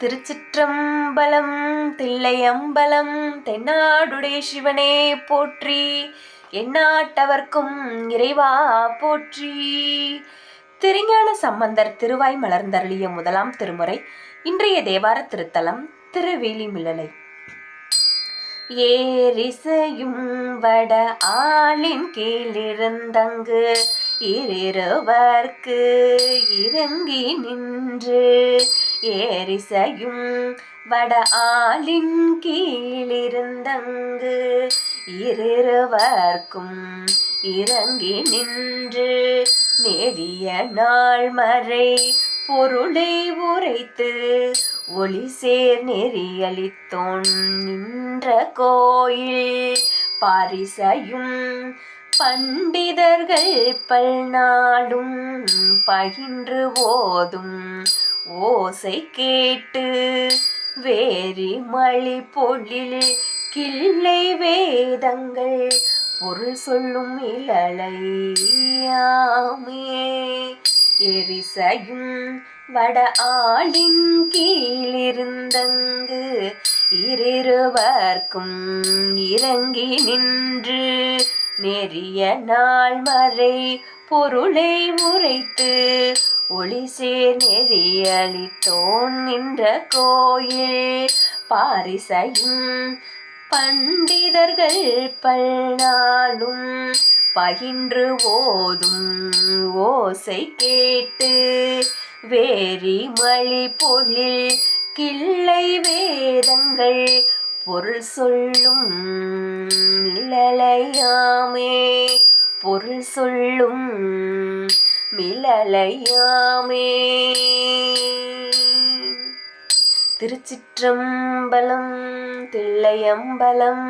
திருச்சிற்றம்பலம் தில்லையம்பலம் தென்னாடுடைய சிவனே போற்றி. எந்நாட்டவர்க்கும் இறைவா போற்றி. திருஞான சம்பந்தர் திருவாய் மலர்ந்தருளிய முதலாம் திருமுறை இன்றைய தேவார திருத்தலம் திருவேலிமிழலை ஏரிசையும் வட ஆளின் கீழிருந்தங்கு இருவர்க்கு இறங்கி நின் ஏரிசையும் வட ஆளின் கீழிருந்தங்கு இருவர்க்கும் இறங்கி நின்று நெறிய நாள் மறை பொருளை உரைத்து ஒளி சேர் நெறியளித்தோன் நின்ற கோயில் பாரிசையும் பண்டிதர்கள் பல்நாளும் பகின்று ஓதும் ஓசை கேட்டு வேரி மழி பொழில் கிள்ளை வேதங்கள் பொருள் சொல்லும் இளலையாமே எரிசையும் வட ஆளின் கீழிருந்தங்கு இருவர்க்கும் இறங்கி நின்று நெறிய நாள் மறை பொருளை உரைத்து ஒளி சேர் நெறியளித்தோன் நின்ற கோயில். பாரிசையும் பண்டிதர்கள் பல்நாளும் பகின்று ஓதும் ஓசை கேட்டு வேரி மழி பொழில் கிள்ளை வேதங்கள் பொருள் சொல்லும் நிழலையாமே. பொருள் சொல்லும் மிளலையாமே திருச்சிற்றம்பலம் தில்லையம்பலம்.